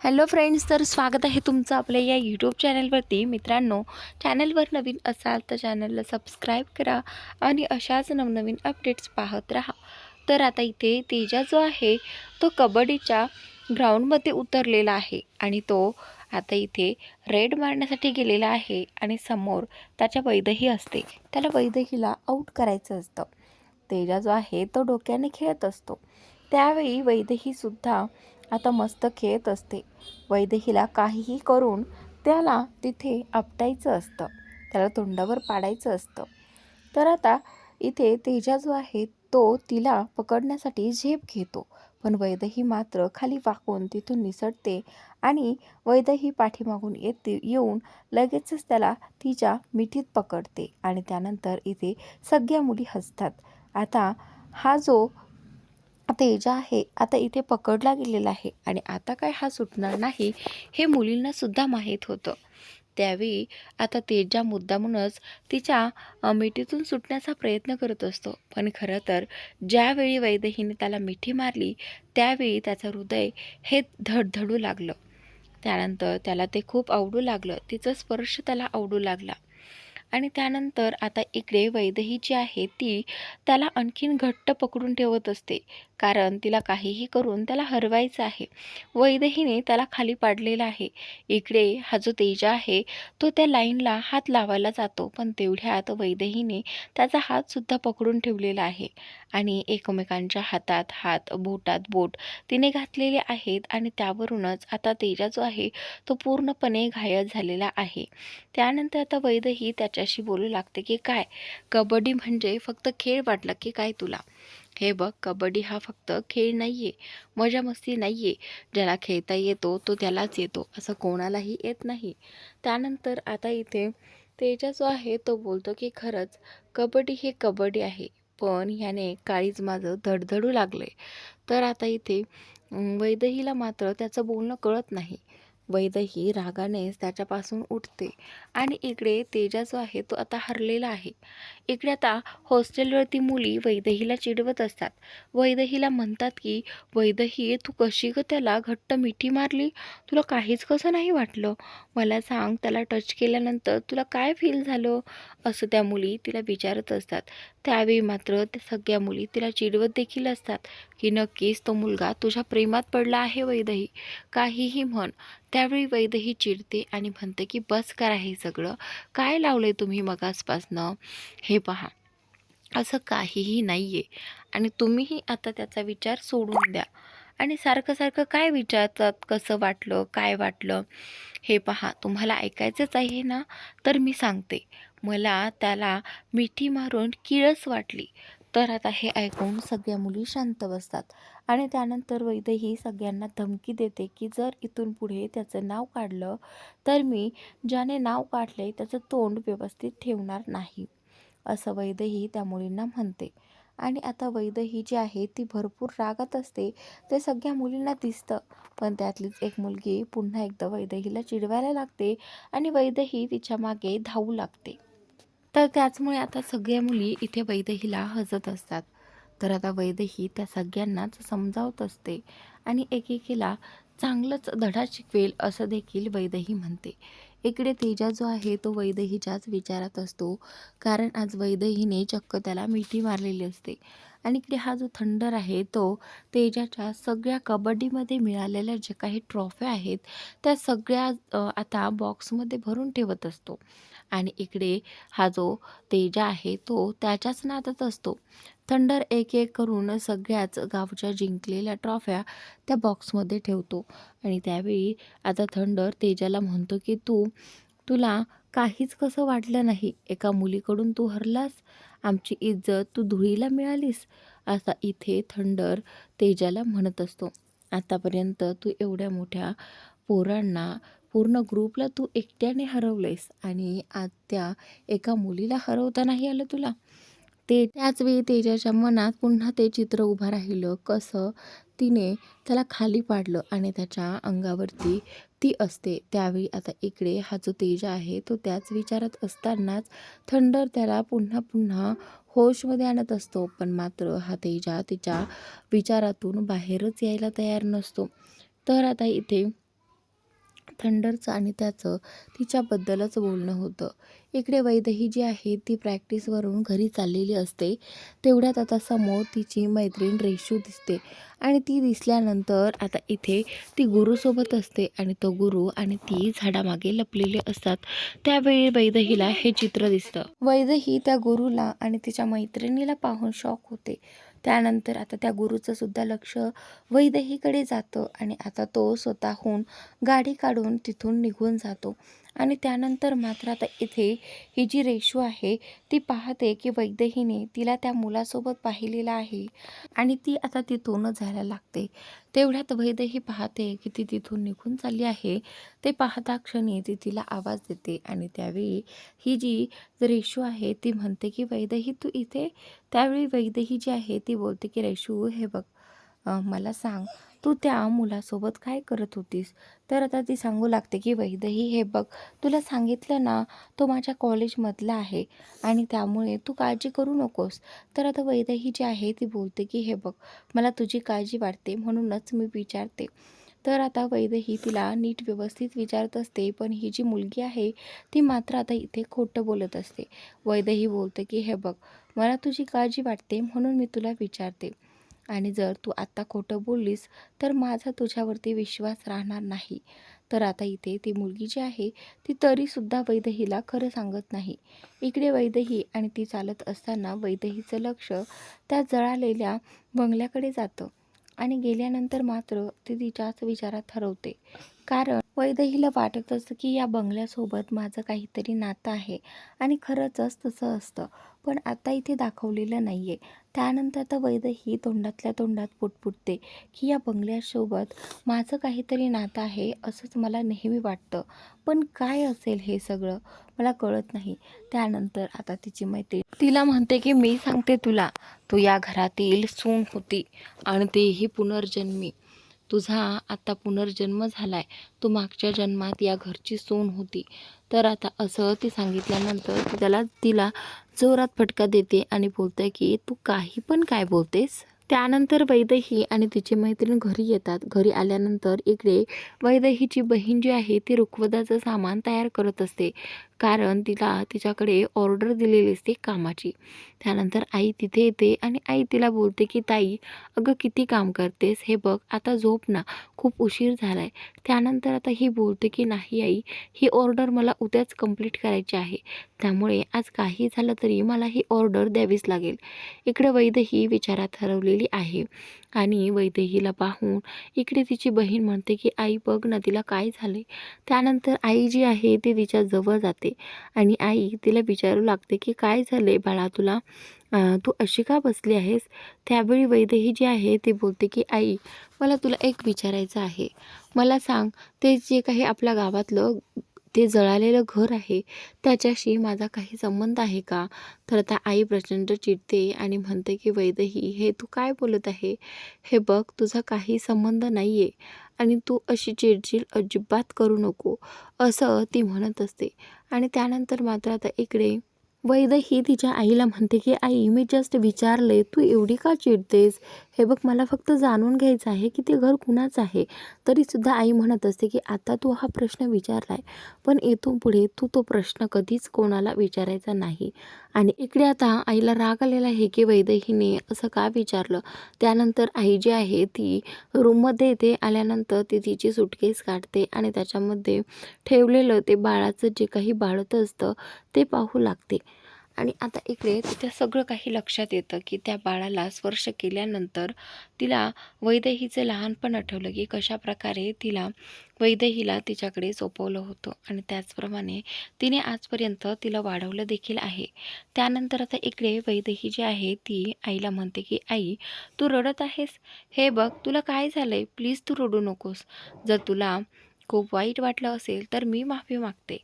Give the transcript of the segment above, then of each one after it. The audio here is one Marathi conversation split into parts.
हॅलो फ्रेंड्स तर स्वागत आहे तुमचं आपल्या या यूट्यूब चॅनलवरती मित्रांनो चॅनलवर नवीन असाल तर चॅनलला सबस्क्राईब करा आणि अशाच नवनवीन अपडेट्स पाहत राहा. तर आता इथे तेजा जो आहे तो कबड्डीच्या ग्राउंडमध्ये उतरलेला आहे आणि तो आता इथे रेड मारण्यासाठी गेलेला आहे आणि समोर त्याच्या वैदही असते. त्याला वैदहीला आऊट करायचं असतं. तेजा जो आहे तो डोक्याने खेळत असतो. त्यावेळी वैदेहीसुद्धा आता मस्त खेळत असते. वैदेहीला काहीही करून त्याला तिथे आपटायचं असतं. त्याला तोंडावर पाडायचं असतं. तर आता इथे तेजा जो आहे तो तिला पकडण्यासाठी झेप घेतो. पण वैदही मात्र खाली वाकून तिथून निसटते आणि वैदही पाठीमागून येते येऊन लगेचच त्याला तिच्या मिठीत पकडते आणि त्यानंतर इथे सगळ्या मुली हसतात. आता हा जो तेजा आहे आता इथे पकडला गेलेला आहे आणि आता काय हा सुटणार नाही हे मुलींना सुद्धा माहीत होतं. त्यावेळी आता तेजा मुद्दामूनच तिच्या मिठीतून सुटण्याचा प्रयत्न करत असतो. पण खरं तर ज्यावेळी वैदेहीने त्याला मिठी मारली त्यावेळी त्याचं हृदय हे धडधडू लागलं. त्यानंतर त्याला ते खूप आवडू लागलं. तिचा स्पर्श त्याला आवडू लागला. आणि त्यानंतर आता इकडे वैदेही जी आहे ती त्याला आणखीन घट्ट पकडून ठेवत असते. कारण तिला काहीही करून त्याला हरवायचं आहे. वैदेहीने त्याला खाली पाडलेला आहे. इकडे हा जो तेजा आहे तो त्या लाईनला हात लावायला जातो. पण तेवढ्यात वैदेहीने त्याचा हातसुद्धा पकडून ठेवलेला आहे. आणि एकमेकांच्या हातात हात बोटात बोट तिने घातलेले आहेत आणि त्यावरूनच आता तेजा जो आहे तो पूर्णपणे घायल झालेला आहे. त्यानंतर आता वैदही त्याच्याशी बोलू लागते की काय? कबड्डी म्हणजे फक्त खेळ वाटला की काय तुला? हे बघ कबड्डी हा फक्त खेळ नाही आहे मजा मस्ती नाही आहे ज्याला खेळता येतो तो त्यालाच येतो असं कोणालाही येत नाही. त्यानंतर आता इथे तेजा जो आहे तो बोलतो की खरंच कबड्डी हे कबड्डी आहे. पण ह्याने काळीज माझं धडधडू लागले तर आता इथे वैदहीला मात्र त्याचं बोलणं कळत नाही. वैदही रागानेच त्याच्यापासून उठते. आणि इकडे तेजा जो आहे तो आता हरलेला आहे. इकडे आता हॉस्टेलवरती मुली वैदहीला चिडवत असतात. वैदहीला म्हणतात की वैदही तू कशी ग त्याला घट्ट मिठी मारली? तुला काहीच कसं नाही वाटलं? मला सांग त्याला टच केल्यानंतर तुला काय फील झालं? असं त्या मुली तिला विचारत असतात. त्यावेळी मात्र त्या सगळ्या मुली तिला चिडवत देखील असतात. की नक्कीच तो मुलगा तुझ्या प्रेमात पडला आहे वैदही. काहीही म्हण त्या त्यावेळी वैदेही चिडते आणि म्हणते की बस करा हे सगळं. काय लावलंय तुम्ही मगासपासनं? हे पहा. असं काहीही नाही आहे आणि तुम्हीही आता त्याचा विचार सोडून द्या. आणि सारखं सारखं काय विचारतात? कसं वाटलं? काय वाटलं? हे पहा तुम्हाला ऐकायचंच आहे ना? तर मी सांगते. मला त्याला मिठी मारून किळस वाटली. तर आता हे ऐकून सगळ्या मुली शांत बसतात. आणि त्यानंतर वैदेही सगळ्यांना धमकी देते की जर इथून पुढे त्याचं नाव काढलं तर मी ज्याने नाव काढले त्याचं तोंड व्यवस्थित ठेवणार नाही. असं वैद्यही त्या मुलींना म्हणते. आणि आता वैदेही जी आहे ती भरपूर रागात असते ते सगळ्या मुलींना दिसतं. पण त्यातलीच एक मुलगी पुन्हा एकदा वैदेहीला चिडवायला लागते आणि वैदेही तिच्यामागे धावू लागते. तर त्याचमुळे आता सगळ्या मुली इथे वैदेहीला हसत असतात. तर आता वैदेही त्या सगळ्यांनाच समजावत असते आणि एकेकीला चांगलंच धडा शिकवेल असं देखील वैदही म्हणते. इकडे तेजा जो आहे तो वैदहीच्याच विचारात असतो. कारण आज वैदहीने चक्क त्याला मिठी मारलेली असते. आणि इकडे हा जो थंडर आहे तो तेजाच्या सगळ्या कबड्डीमध्ये मिळालेल्या जे काही ट्रॉफ्या आहेत त्या सगळ्या आता बॉक्समध्ये भरून ठेवत असतो. आणि इकडे हा जो तेजा आहे तो त्याच्याच नादात असतो. थंडर एक एक करून सगळ्याच गावच्या जिंकलेल्या ट्रॉफ्या त्या बॉक्समध्ये ठेवतो. आणि त्यावेळी आता थंडर तेजाला म्हणतो की तू तुला काहीच कसं वाटलं नाही? एका मुलीकडून तू हरलास? आमची इज्जत तू धुळीला मिळालीस? असा इथे थंडर तेजाला म्हणत असतो. आतापर्यंत तू एवढ्या मोठ्या पोरांना पूर्ण ग्रुपला तू एकट्याने हरवलेस आणि आज त्या एका मुलीला हरवता नाही आलं तुला? ते त्याचवेळी तेजाच्या मनात पुन्हा ते चित्र उभं राहिलं. कसं तिने त्याला खाली पाडलं आणि त्याच्या अंगावरती ती असते. त्यावेळी आता इकडे हा जो तेजा आहे तो त्याच विचारात असतानाच थंडर त्याला पुन्हा पुन्हा होशमध्ये आणत असतो. पण मात्र हा तेजा तिच्या विचारातून बाहेरच यायला तयार नसतो. तर आता इथे थंडरचं आणि त्याचं तिच्याबद्दलच बोलणं होतं. इकडे वैदही जी आहे ती प्रॅक्टिसवरून घरी चाललेली असते. तेवढ्यात आता समोर तिची मैत्रीण रेशू दिसते आणि ती दिसल्यानंतर आता इथे ती गुरुसोबत असते आणि तो गुरु आणि ती झाडामागे लपलेले असतात. त्यावेळी वैदहीला हे चित्र दिसतं. वैदही त्या गुरुला आणि तिच्या मैत्रिणीला पाहून शॉक होते. त्यानंतर आता त्या गुरुचं सुद्धा लक्ष वैदहीकडे जातं आणि आता तो स्वतःहून गाडी काढून तिथून निघून जातो. आणि त्यानंतर मात्र आता इथे ही जी रेशू आहे ती पाहते की वैदेहीने तिला त्या मुलासोबत पाहिलेलं आहे आणि ती आता तिथून जायला लागते. तेवढ्यात वैदेही पाहते की ती तिथून निघून चालली आहे. ते पाहता क्षणी ती तिला आवाज देते आणि त्यावेळी ही जी रेशू आहे ती म्हणते की वैदेही तू इथे? त्यावेळी वैदेही जी आहे ती बोलते की रेशू हे बघ मला सांग तू त्या मुलासोबत काय करत होतीस? तर आता ती सांगू लागते की वैदही हे बघ तुला सांगितलं ना तो माझ्या कॉलेजमधला आहे आणि त्यामुळे तू काळजी करू नकोस. तर आता वैदही जी आहे ती बोलते की हे बघ मला तुझी काळजी वाटते म्हणूनच मी विचारते. तर आता वैदही तिला नीट व्यवस्थित विचारत असते पण ही जी मुलगी आहे ती मात्र आता इथे खोटं बोलत असते. वैदही बोलते की हे बघ मला तुझी काळजी वाटते म्हणून मी तुला विचारते. आणि जर तू आत्ता खोटं बोललीस तर माझा तुझ्यावरती विश्वास राहणार नाही. तर आता इथे ती मुलगी जी आहे ती तरीसुद्धा वैदहीला खरं सांगत नाही. इकडे वैदही आणि ती चालत असताना वैदहीचं लक्ष त्या जळालेल्या बंगल्याकडे जातं आणि गेल्यानंतर मात्र ती तिच्याच विचारात हरवते. कारण वैदहीला वाटत असतं की या बंगल्यासोबत माझं काहीतरी नातं आहे आणि खरंचच तसं असतं. पण आता इथे दाखवलेलं नाही आहे त्यानंतर आता वैदही तोंडातल्या तोंडात पुटपुटते की या बंगल्यासोबत माझं काहीतरी नातं आहे असंच मला नेहमी वाटतं. पण काय असेल हे सगळं? मला कळत नाही. त्यानंतर आता तिची मैत्री तिला म्हणते की मी सांगते तुला तू या घरातील सून होती आणि तेही पुनर्जन्मी. तुझा आता पुनर्जन्म झालाय. तू मागच्या जन्मात या घरची सून होती. तर आता असं ती सांगितल्यानंतर त्याला तिला जोरात फटका देते आणि बोलते की तू काही पण काय बोलतेस? त्यानंतर वैदही आणि तिची मैत्रीण घरी येतात. घरी आल्यानंतर इकडे वैदहीची बहीण जी आहे ती रुक्वदाचं सामान तयार करत असते. कारण तिला तिच्याकडे ऑर्डर दिलेली असते कामाची. त्यानंतर आई तिथे येते आणि आई तिला बोलते की ताई अगं किती काम करतेस? हे बघ आता झोप ना खूप उशीर झाला आहे त्यानंतर आता ही बोलते की नाही आई ही ऑर्डर मला उद्याच कंप्लीट करायची आहे. त्यामुळे आज काही झालं तरी मला ही ऑर्डर द्यावीच लागेल. इकडे वैदही विचारात हरवलेली आहे. आणि वैदेहीला पाहून इकडे तिची बहीण म्हणते की आई बघ ना तिला काय झाले त्यानंतर आई जी आहे ती तिच्या जवळ जाते. आणि आई तिला विचारू लागते की काय झाले बाळा तुला? तू अशी का बसली आहेस? त्यावेळी वैदेही जी आहे ती बोलते की आई मला तुला एक विचारायचं आहे. मला सांग ते जे काही आपल्या गावातलं ते जळालेलं घर आहे त्याच्याशी माझा काही संबंध आहे का? तर आता आई प्रचंड चिडते आणि म्हणते की वैद्यही हे तू काय बोलत आहे? हे बघ तुझा काही संबंध नाही आहे आणि तू अशी चिडचिड अजिबात करू नको. असं ती म्हणत असते. आणि त्यानंतर मात्र आता इकडे वैद ही तिच्या आईला म्हणते की आई मी जस्ट विचारले तू एवढी का चिडतेस? हे बघ मला फक्त जाणून घ्यायचं आहे की ते घर कुणाचं आहे. तरीसुद्धा आई म्हणत असते की आता तू हा प्रश्न विचारला आहे पण इथून पुढे तू तो प्रश्न कधीच कोणाला विचारायचा नाही. आणि इकडे आता आईला राग आलेला आहे की वैदेहीने असं का विचारलं? त्यानंतर आई जी आहे ती रूममध्ये येते. आल्यानंतर ती तिची सुटकेस काढते आणि त्याच्यामध्ये ठेवलेलं ते बाळाचं जे काही बाळतं असतं ते पाहू लागते. आणि आता इकडे तिथं सगळं काही लक्षात येतं की त्या बाळाला स्पर्श केल्यानंतर तिला वैदेहीचं लहानपण आठवलं की कशाप्रकारे तिला वैदेहीला तिच्याकडे सोपवलं होतं. आणि त्याचप्रमाणे तिने आजपर्यंत तिला वाढवलं देखील आहे. त्यानंतर आता इकडे वैदेही जी आहे ती आईला म्हणते की आई तू रडत आहेस? हे बघ तुला काय झालं आहे प्लीज तू रडू नकोस. जर तुला खूप वाईट वाटलं असेल तर मी माफी मागते.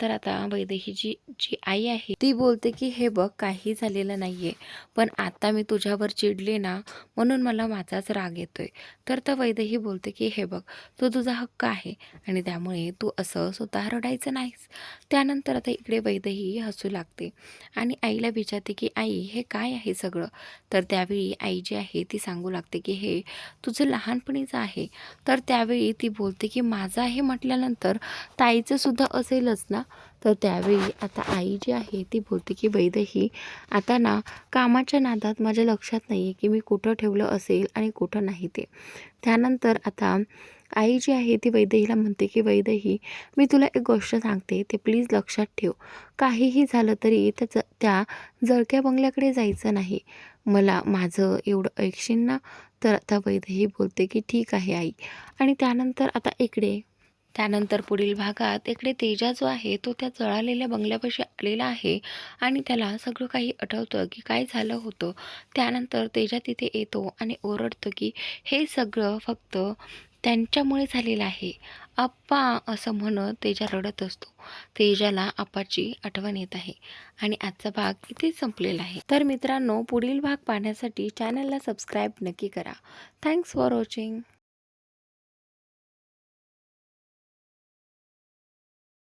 तर आता वैदेहीची जी आई आहे ती बोलते की हे बघ काही झालेलं नाही आहे पण आता मी तुझ्यावर चिडले ना म्हणून मला माझाच राग येतोय. तर तर वैदेही बोलते की हे बघ तो तुझा हक्क आहे आणि त्यामुळे तू असं स्वतः रडायचं नाहीस. त्यानंतर आता इकडे वैदेही हसू लागते आणि आईला विचारते की आई हे काय आहे सगळं? तर त्यावेळी आई जी आहे ती सांगू लागते की हे तुझं लहानपणीचं आहे. तर त्यावेळी ती बोलते की माझं आहे म्हटल्यानंतर ताईचं सुद्धा असेलच ना तर त्यावेळी आता आई जी आहे ती बोलते की वैदेही आता ना कामाच्या नादात माझ्या लक्षात नाही आहे की मी कुठं ठेवलं असेल आणि कुठं नाही ते. त्यानंतर आता आई जी आहे ती वैदेहीला म्हणते की वैदेही मी तुला एक गोष्ट सांगते ते प्लीज लक्षात ठेव. काहीही झालं तरी त्याचं त्या जळक्या बंगल्याकडे जायचं नाही. मला माझं एवढं ऐकशील ना? तर आता वैदेही बोलते की ठीक आहे आई. आणि त्यानंतर आता इकडे त्यानंतर पुढील भागात इकडे तेजा जो आहे तो त्या जळालेल्या बंगल्यापाशी आलेला आहे आणि त्याला सगळं काही आठवतं की काय झालं होतं. त्यानंतर तेजा तिथे येतो आणि ओरडतो की हे सगळं फक्त त्यांच्यामुळे झालेलं आहे. आप्पा असं म्हणत तेजा रडत असतो. तेजाला आप्पाची आठवण येत आहे आणि आजचा भाग इथेच संपलेला आहे. तर मित्रांनो पुढील भाग पाहण्यासाठी चॅनलला सबस्क्राईब नक्की करा. Thanks for watching